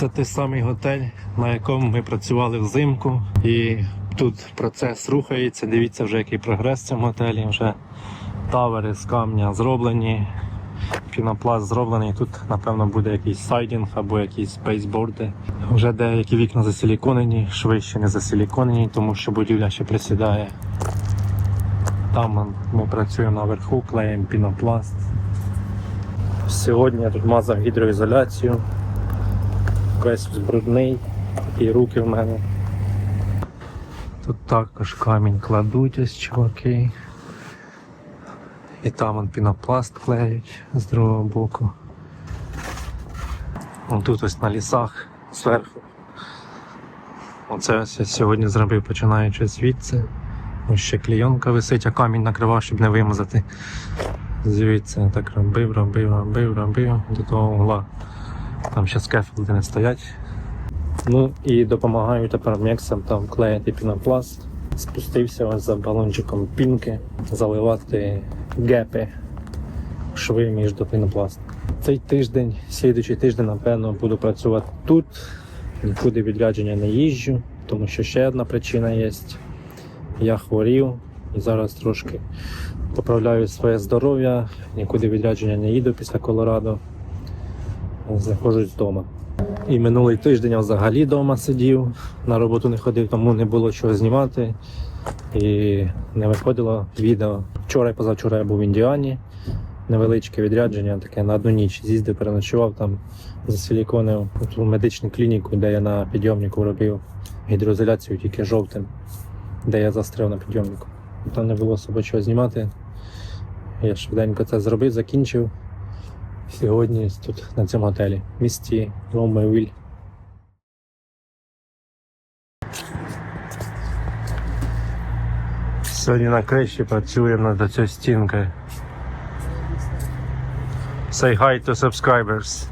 Це той самий готель, на якому ми працювали взимку. І тут процес рухається. Дивіться вже який прогрес в цьому готелі. Вже тавери з камня зроблені, пінопласт зроблений. Тут, напевно, буде якийсь сайдінг або якісь спейсборди. Вже деякі вікна засиліконені, шви ще не засиліконені, тому що будівля ще присідає. Там ми працюємо наверху, клеїмо пінопласт. Сьогодні я тут мазав гідроізоляцію. Весь брудний і руки в мене. Тут також камінь кладуть ось чуваки. І там он пінопласт клеють з другого боку. Вон тут ось на лісах зверху. Оце ось я сьогодні зробив починаючи звідси. Ось ще клейонка висить, а камінь накривав, щоб не вимазати. Звідси я так робив, робив, робив, робив до того угла. Там ще скефолди не стоять. Ну і допомагаю тепер мексам там клеїти пінопласт. Спустився ось за балончиком пінки, заливати гепи, шви між до пінопласту. Цей тиждень, слідуючий тиждень, напевно, буду працювати тут. Нікуди відрядження не їжджу, тому що ще одна причина є. Я хворів і зараз трошки поправляю своє здоров'я, нікуди відрядження не їду після Колорадо. Знаходжусь вдома. І минулий тиждень я взагалі вдома сидів, на роботу не ходив, тому не було чого знімати. І не виходило відео. Вчора і позавчора я був в Індіані. Невеличке відрядження, таке на одну ніч. З'їздив, переночував там, засиліконив ту медичну клініку, де я на підйомнику робив гідроізоляцію тільки жовтим, де я застряв на підйомнику. Там не було особо чого знімати. Я швиденько це зробив, закінчив. Сьогодні тут на цьому готелі в місті Ломайвіль. Сьогодні на крещі працюємо над цією стінкою. Say hi to subscribers.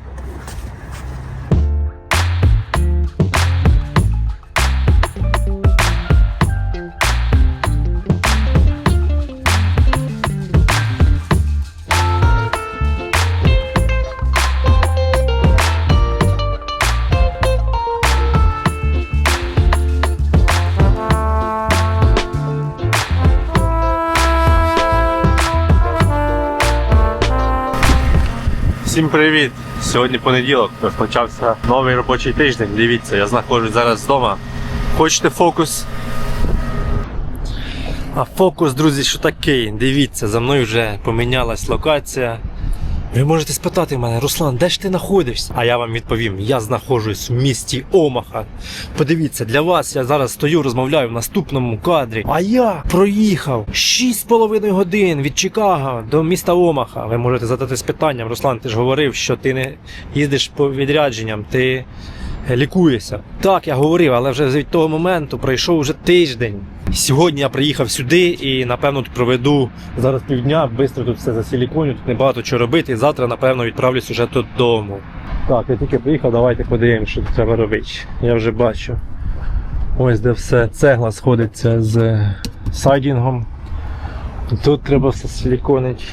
Всім привіт! Сьогодні понеділок, почався новий робочий тиждень. Дивіться, я знаходжусь зараз вдома. Хочете фокус? А фокус, друзі, що такий? Дивіться, за мною вже помінялась локація. Ви можете спитати мене, Руслан, де ж ти знаходишся? А я вам відповім: я знаходжусь в місті Омаха. Подивіться, для вас я зараз стою, розмовляю в наступному кадрі. А я проїхав 6,5 годин від Чикаго до міста Омаха. Ви можете задатись питанням, Руслан, ти ж говорив, що ти не їздиш по відрядженням, ти лікуєшся. Так, я говорив, але вже від того моменту пройшов вже тиждень. Сьогодні я приїхав сюди і напевно проведу зараз півдня, швидко тут все засіліконю, тут небагато чого робити. І завтра, напевно, відправлюсь уже додому. Так, я тільки приїхав, давайте подивимося, що треба робити. Я вже бачу. Ось де все цегла сходиться з сайдінгом. Тут треба все силіконити.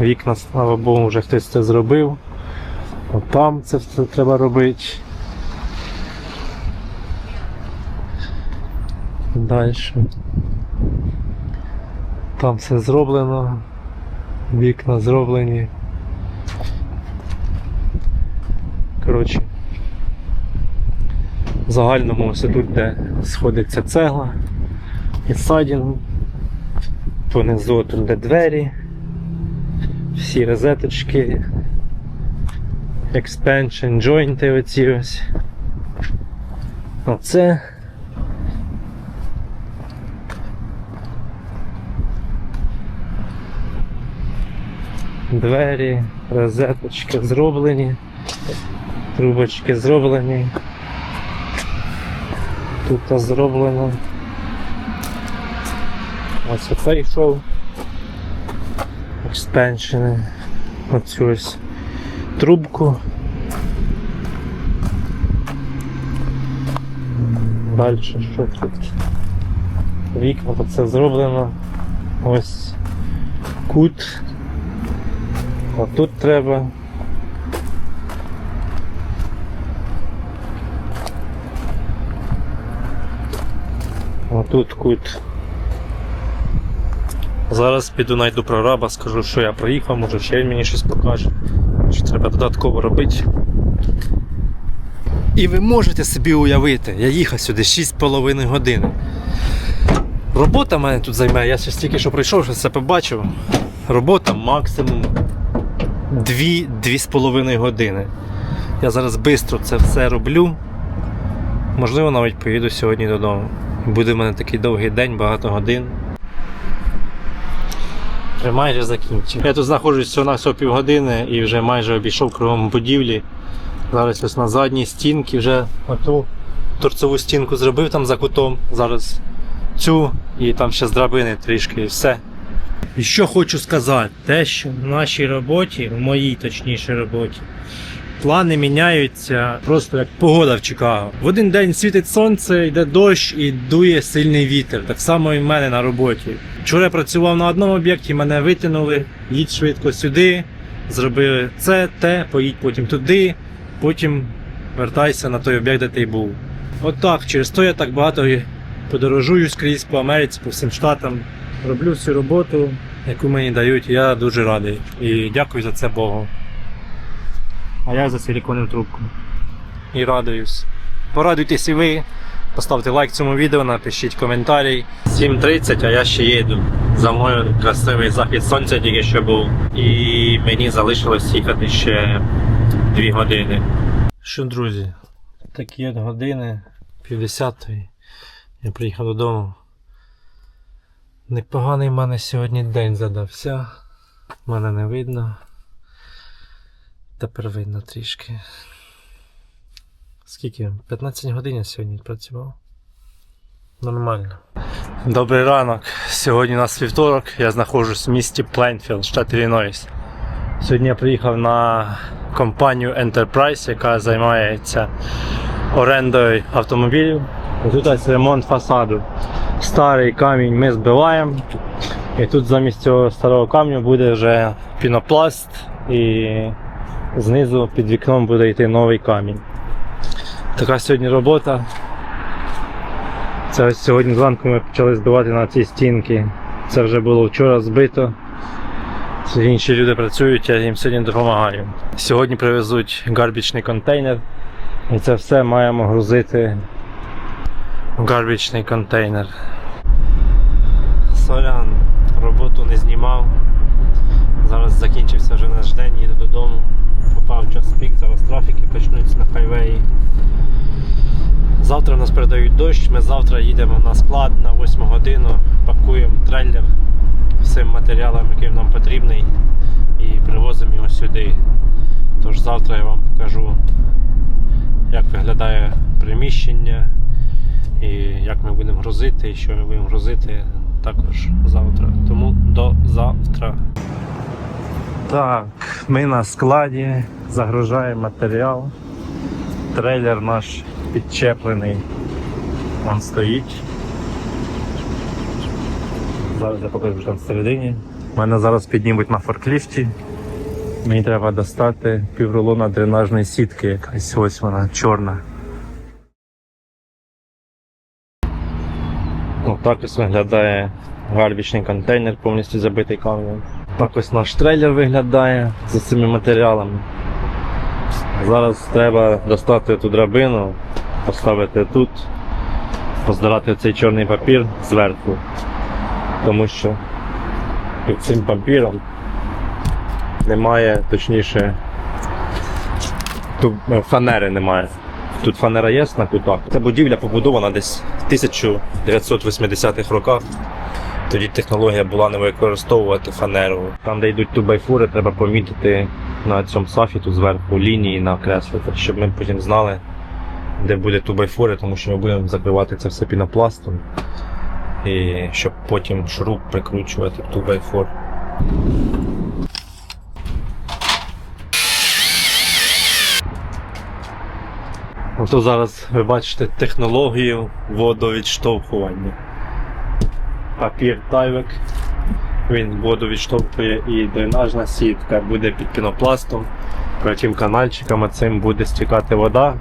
Вікна, слава Богу, вже хтось це зробив. От там це все треба робити. Далі. Там все зроблено. Вікна зроблені. Коротше. В загальному ось тут, де сходиться цегла і сайдінг. Понизу тут де двері. Всі розеточки. Expansion джойнти оці ось. Оце. Двері, розеточки зроблені, трубочки зроблені. Тут зроблено. Ось оцей йшов. Експеншени. Оцю ось трубку. Далі що тут? Вікна все зроблено. Ось кут. А тут треба. А тут кут. Зараз піду найду прораба, скажу, що я проїхав, може ще він мені щось покаже, що треба додатково робити. І ви можете собі уявити, я їхав сюди 6,5 години. Робота мене тут займає, я ще стільки що прийшов, що це побачив. Робота максимум 2-2,5 години. Я зараз швидко це все роблю. Можливо, навіть поїду сьогодні додому. Буде в мене такий довгий день, багато годин. Вже майже закінчив. Я тут знаходжусь всього на всього півгодини і вже майже обійшов кругом будівлі. Зараз ось на задній стінці вже оту торцеву стінку зробив там за кутом. Зараз цю і там ще з драбини трішки і все. І що хочу сказати, те, що в нашій роботі, в моїй точніше роботі, плани міняються просто як погода в Чикаго. В один день світить сонце, йде дощ і дує сильний вітер. Так само і в мене на роботі. Вчора я працював на одному об'єкті, мене витягнули, їдь швидко сюди, зробили це, те, поїдь потім туди, потім вертайся на той об'єкт, де ти був. Отак, через то я так багато подорожую скрізь по Америці, по всім штатам. Роблю всю роботу, яку мені дають, я дуже радий. І дякую за це Богу. А я за силіконову трубку. І радуюсь. Порадуйтесь і ви. Поставте лайк цьому відео, напишіть коментарі. 7.30, а я ще їду. За мною красивий захід сонця тільки що був. І мені залишилось їхати ще 2 години. Що, друзі, такі от години, півдесятої. Я приїхав додому. Непоганий в мене сьогодні день задався. Мене не видно. Тепер видно трішки. Скільки? 15 годин я сьогодні працював. Нормально. Добрий ранок. Сьогодні у нас вівторок. Я знаходжусь в місті Плейнфілд, штат Іллінойс. Сьогодні я приїхав на компанію Enterprise, яка займається орендою автомобілів. Тут ремонт фасаду. Старий камінь ми збиваємо. І тут замість цього старого камню буде вже пінопласт і знизу під вікном буде йти новий камінь. Така сьогодні робота. Це сьогодні зранку ми почали збивати на ці стінки. Це вже було вчора збито. Інші люди працюють, я їм сьогодні допомагаю. Сьогодні привезуть гарбічний контейнер. І це все маємо грузити гарбічний контейнер. Сорян, роботу не знімав. Зараз закінчився вже наш день, їду додому. Попав час пік, зараз трафіки почнуться на хайвеї. Завтра в нас передають дощ, ми завтра їдемо на склад на 8 годину, пакуємо трейлер всім матеріалом, який нам потрібний, і привозимо його сюди. Тож завтра я вам покажу, як виглядає приміщення і як ми будемо грузити, і що ми будемо грузити також завтра. Тому до завтра. Так, ми на складі загружаємо матеріал. Трейлер наш підчеплений. Він стоїть. Зараз я покажу що там всередині. Мене зараз піднімуть на форкліфті. Мені треба достати піврулона дренажної сітки якась ось вона чорна. Отак ось виглядає гарбічний контейнер, повністю забитий каменем. Так ось наш трейлер виглядає за цими матеріалами. Зараз треба достати ту драбину, поставити тут, поздирати цей чорний папір зверху. Тому що під цим папіром немає, точніше, е, фанери немає. Тут фанера є на кутах. Ця будівля побудована десь в 1980-х роках. Тоді технологія була не використовувати фанеру. Там, де йдуть тубайфури, треба помітити на цьому сафіту зверху лінії накреслити, щоб ми потім знали, де буде тубайфури, тому що ми будемо закривати це все пінопластом. І щоб потім шуруп прикручувати тубайфор. Ото зараз ви бачите технологію водовідштовхування. Папір тайвек. Він воду відштовхує і дренажна сітка буде під пінопластом. Потім канальчиком цим буде стікати вода.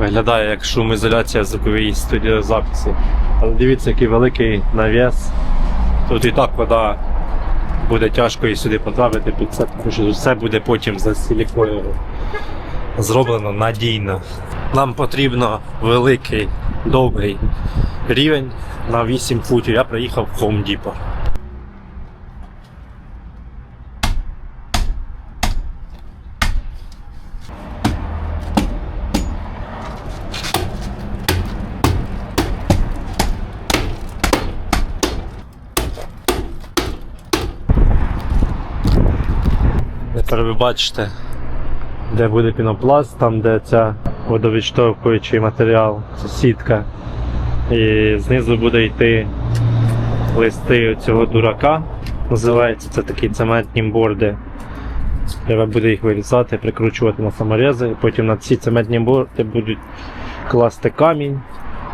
Виглядає як шумоізоляція звуковій студіозаписі. Але дивіться, який великий навіс. Тут і так вода буде тяжко і сюди потрапити під це, тому що все буде потім за силіконою зроблено надійно. Нам потрібно великий, довгий рівень на 8 футів. Я приїхав в Home Depot. Тепер ви бачите, де буде пінопласт, там де ця водовідштовхуючий матеріал, це сітка. І знизу буде йти листи цього дурака. Називається це такі цементні борди. Треба буде їх вирізати, прикручувати на саморези, і потім на ці цементні борди будуть класти камінь,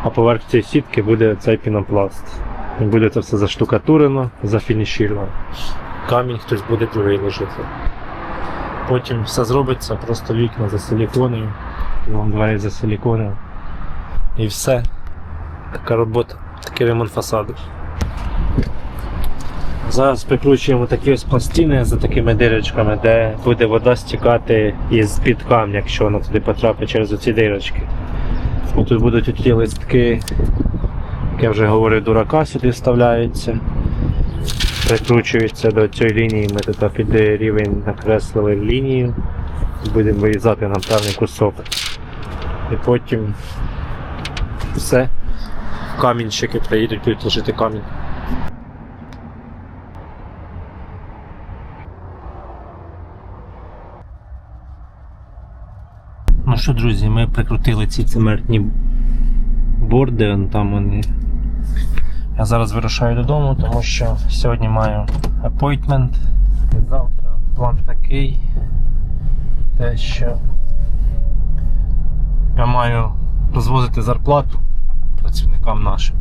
а поверх цієї сітки буде цей пінопласт. І буде це все заштукатурено, зафінішировано. Камінь хтось буде другий ложити. Потім все зробиться, просто вікна за силіконою, вам двері за силіконою. І все. Така робота, такий ремонт фасаду. Зараз прикручуємо такі ось пластини за такими дирочками, де буде вода стікати із під камня, якщо вона туди потрапить через оці дирочки. Тут будуть ті листки, як я вже говорив, дурака сюди вставляються. Прикручується до цієї лінії, ми тут під рівень накреслили лінію. Будемо вирізати нам певний кусок. І потім все. Камінщики приїдуть тут ложити камінь. Ну що, друзі, ми прикрутили ці цементні борди, там вони. Я зараз вирушаю додому, тому що сьогодні маю апойтмент. Завтра план такий. Те, що я маю розвозити зарплату працівникам нашим.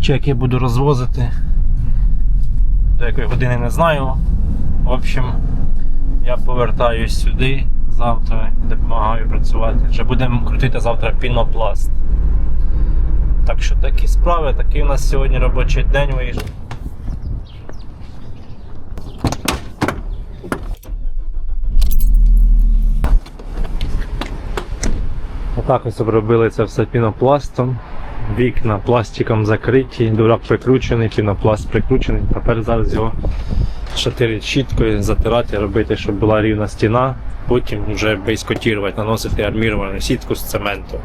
Чек я буду розвозити. До якої години не знаю. В общем, я повертаюсь сюди завтра допомагаю працювати. Вже будемо крутити завтра пінопласт. Так що такі справи, такий у нас сьогодні робочий день вийшов. Отак ось обробили це все пінопластом. Вікна пластиком закриті, дурак прикручений, пінопласт прикручений. Тепер зараз його шатирить щіткою, затирати, робити, щоб була рівна стіна. Потім вже бейскотірувати, наносити арміровану сітку з цементу.